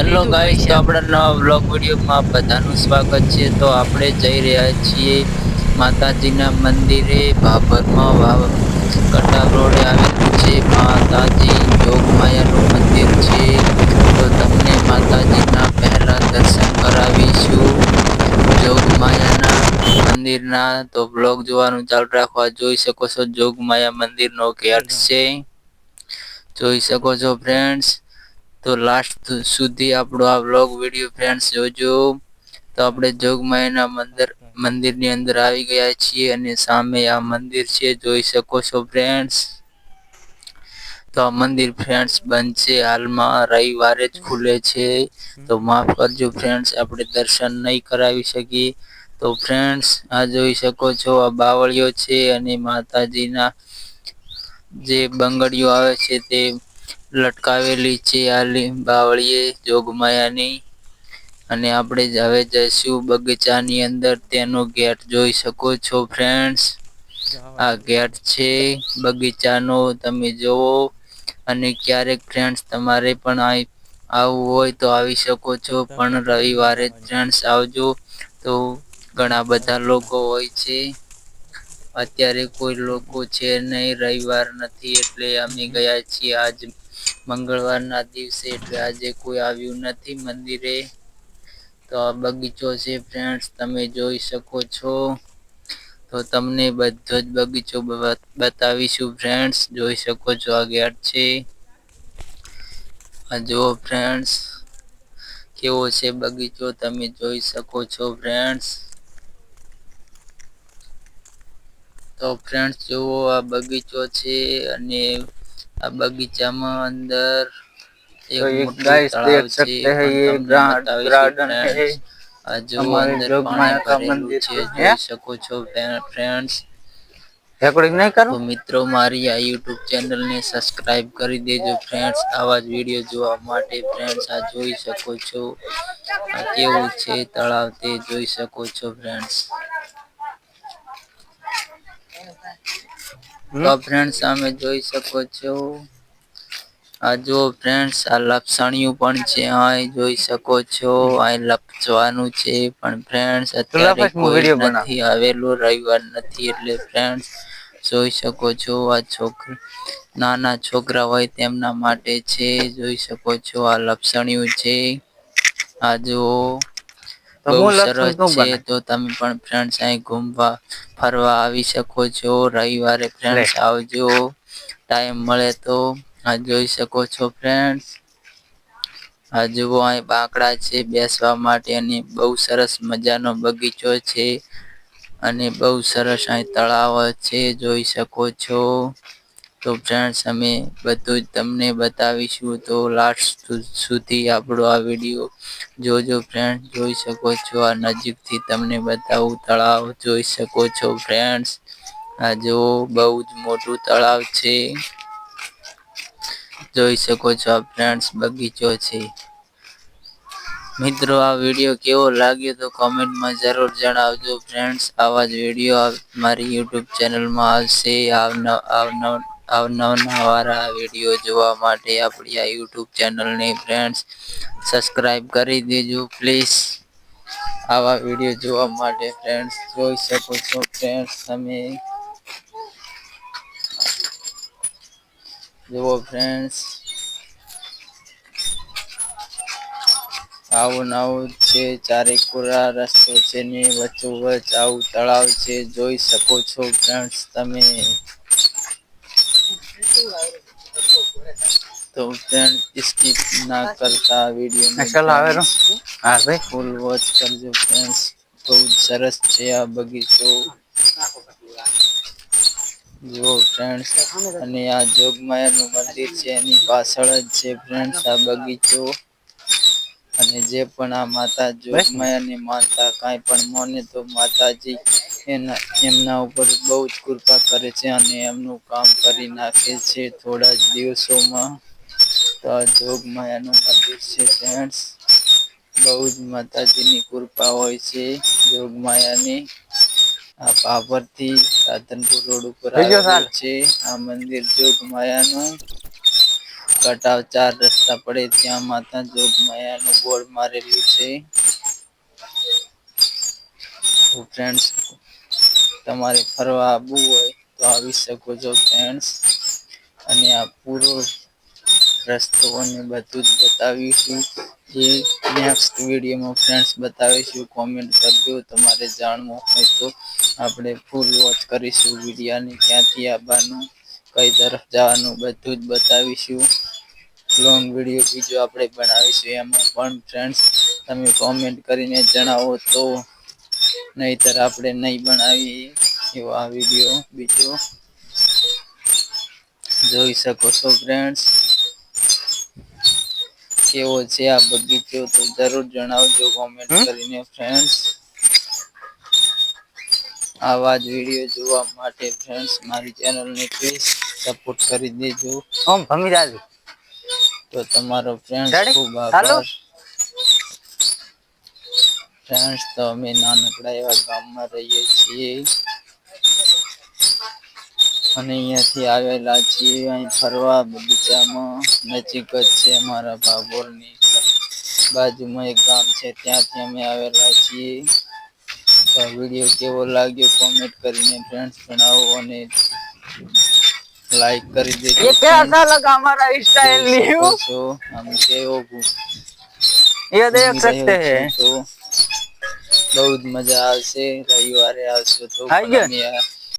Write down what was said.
Hello guys તો આપણા નવા બ્લોગ વિડીયોમાં બધાનું સ્વાગત છે. તો આપણે જઈ રહ્યા છીએ માતાજીના મંદિરે. બાબરમાં વાવ કટા રોડે આવેલું છે. માતાજી જોગમાયાનું મંદિર છે. તો તમને માતાજીના પહેલા દર્શન કરાવીશું. જોગમાયાના મંદિરના તો બ્લોગ જોવાનું ચાલુ રાખવા જોઈ શકો છો. જોગમાયા મંદિરનો ગેટ છે. જોઈ શકો છો ફ્રેન્ડ્સ તો લાસ્ટ સુધી આપણો આ વ્લોગ વીડિયો ફ્રેન્ડ્સ જોજો. તો આપણે જોગમાયાના મંદિર, મંદિરની અંદર આવી ગયા છીએ અને સામે આ મંદિર છે, જોઈ શકો છો ફ્રેન્ડ્સ તો આ મંદિર ફ્રેન્ડ્સ બંધ છે હાલમાં રવિવારે જ ખુલે છે. તો માફ કરજો ફ્રેન્ડ્સ આપણે દર્શન નહીં કરાવી શકીએ. તો ફ્રેન્ડ્સ આ જોઈ શકો છો, આ બાવળીઓ છે અને માતાજીના જે બંગડીઓ આવે છે તે લટકાવેલી છે આ બાવળીએ જોગમાયાની. અને આપણે હવે જઈશું બગીચાની અંદર, તેનો ગેટ જોઈ શકો છો ફ્રેન્ડ્સ આ ગેટ છે બગીચાનો, તમે જુઓ. અને ક્યારેક ફ્રેન્ડ્સ તમારે પણ આવવું હોય તો આવી શકો છો. પણ રવિવારે ફ્રેન્ડ્સ આવજો. તો ઘણા બધા લોકો હોય છે. અત્યારે કોઈ લોકો છે નહીં, રવિવાર નથી એટલે અમે ગયા છીએ આજ મંગળવારના દિવસે એટલે આજે કોઈ આવ્યું નથી મંદિરે. તો આ બગીચો છે ફ્રેન્ડ્સ તમે જોઈ શકો છો. તો તમને બધો જ બગીચો બતાવીશું ફ્રેન્ડ્સ જોઈ શકો છો આ ગેટ છે. આ જુઓ ફ્રેન્ડ્સ કેવો છે બગીચો તમે જોઈ શકો છો ફ્રેન્ડ્સ તો ફ્રેન્ડ્સ જુઓ આ બગીચો છે અને આ બગીચામાં અંદર એક મોટું તળાવ છે અંદર પાણી ભરેલું જોઈ શકો છો ફ્રેન્ડ્સ રેકોર્ડિંગ નહીં કરું? તો મિત્રો મારી આ યુટ્યુબ ચેનલને સબસ્ક્રાઇબ કરી દેજો ફ્રેન્ડ્સ આવા જ વીડિયો જોવા માટે ફ્રેન્ડ્સ આ જોઈ શકો છો. આ કેવું છે તળાવ તે જોઈ શકો છો ફ્રેન્ડ્સ તો ફ્રેન્ડ્સ તમે જોઈ શકો છો. આ જો ફ્રેન્ડ્સ આ લપસણિયું પણ છે અહીં જોઈ શકો છો. અહીં લપસવાનું છે પણ ફ્રેન્ડ્સ અત્યારે કોઈ નથી આવેલું રવિવાર નથી એટલે ફ્રેન્ડ્સ જોઈ શકો છો. આ છોકરા નાના છોકરા હોય તેમના માટે છે જોઈ શકો છો. આ લપસણિયું છે. આ જુઓ. બહુ સરસ છે તો તમે પણ ફ્રેન્ડ્સ અહીં ઘૂમવા ફરવા આવી શકો છો. રવિવારે ફ્રેન્ડ્સ આવજો. ટાઈમ મળે તો આ જોઈ શકો છો ફ્રેન્ડ્સ આ જુઓ અહીં બાંકડા છે બેસવા માટે અને બહુ સરસ મજાનો બગીચો છે. અને બહુ સરસ અહીં તળાવ છે જોઈ શકો છો. તો ફ્રેન્ડ્સ અમે બધું જ તમને બતાવીશું તો લાસ્ટ સુધી આપણો આ વીડિયો જોજો ફ્રેન્ડ જોઈ શકો છો. આ નજીકથી તમને બતાવું તળાવ જોઈ શકો છો ફ્રેન્ડ્સ આ જો બહુ જ મોટું તળાવ છે. જોઈ શકો છો આ ફ્રેન્ડ્સ બગીચો છે. મિત્રો, આ વીડિયો કેવો લાગ્યો તો કોમેન્ટમાં જરૂર જણાવજો ફ્રેન્ડ્સ આવા જ વીડિયો મારી યુટ્યુબ ચેનલમાં આવશે. આવનવારા વીડિયો જોવા માટે આપણી આ યુટ્યુબ ચેનલને ફ્રેન્ડ્સ સબસ્ક્રાઈબ કરી દેજો પ્લીઝ આવા વીડિયો જોવા માટે ફ્રેન્ડ્સ જોઈ શકો છો. ફ્રેન્ડ્સ તમે જુઓ ફ્રેન્ડ્સ આવું નવું છે, ચારે કોરા રસ્તો છે ને વચ્ચોવચ આવું તળાવ છે, જોઈ શકો છો ફ્રેન્ડ્સ તમે. તો ફ્રેન્ડ સ્કીપ ના કરતા વીડિયો હા ભાઈ. ફૂલ વોચ કરજો ફ્રેન્ડ્સ બહુ સરસ છે આ બગીચો. જો ફ્રેન્ડ્સ અને આ જોગમાયાનું મંદિર છે એની પાછળ જ છે ફ્રેન્ડ્સ આ બગીચો. અને જે પણ આ માતા જોગમાયાને માનતા કાંઈ પણ મોને તો માતાજી એના એમના ઉપર બહુ જ કૃપા કરે છે અને એમનું કામ કરી નાખે છે. થોડા જ દિવસોમાં તો આ જોગમાયાનું મંદિર છે ફ્રેન્ડ્સ બહુ જ માતાજીની કૃપા હોય છે જોગમાયાની આ બાબરથી સાધનપુર રોડ ઉપર આવેલું છે. આ મંદિર જોગમાયાનું કટાવ ચાર રસ્તા પડે ત્યાં માતા જોગ માયાનું બોર્ડ મારેલું છે. તો ફ્રેન્ડ્સ તમારે ફરવા આવવું હોય તો આવી શકો છો ફ્રેન્ડ્સ અને આ પૂરો રસ્તો અને બધું જ બતાવીશું. જે નેક્સ્ટ વિડીયોમાં ફ્રેન્ડ્સ બતાવીશું કોમેન્ટ કરજો, તમારે જાણવું હોય તો આપણે ફૂલ વોચ કરીશું વિડીયાને. ક્યાંથી આવવાનું કઈ તરફ જવાનું બધું જ બતાવીશું. લોંગ વીડિયો બીજો આપણે બનાવીશું. એમાં પણ ફ્રેન્ડ્સ તમે કોમેન્ટ કરીને જણાવો તો નહીતર આપણે નહીં બનાવીએ એવો આ વીડિયો. બીજો જોઈ શકો છો ફ્રેન્ડ્સ કેવો છે આ બગીચો તો જરૂર જણાવજો કોમેન્ટ કરીને ફ્રેન્ડ્સ આવા જ વીડિયો જોવા માટે ફ્રેન્ડ્સ મારી ચેનલને પ્લીઝ સપોર્ટ કરી દેજો. ઓમ ભમી જાજુ તો તમારો ફ્રેન્ડ ખૂબ આભાર. ફ્રેન્ડ્સ તો અમે નાનકડા એવા ગામમાં રહીએ છીએ અને અહીંયાથી આવેલા છીએ અહીં ફરવા બગીચામાં નજીક જ છે અમારા ભાભોરની બાજુમાં એક ગામ છે ત્યાંથી અમે આવેલા છીએ તો વિડીયો કેવો લાગ્યો કોમેન્ટ કરીને ફ્રેન્ડ્સ જણાવો અને લાઈક કરી દેજો ये friends. कैसा लगा हमारा स्टाइल જોઈ શકો न्यू છો આમ કેવો ये देख ઘૂમી सकते રહ્યો हैं છે તો બહુ જ મજા આવશે રવિવારે આવશો તો આવી ગયા?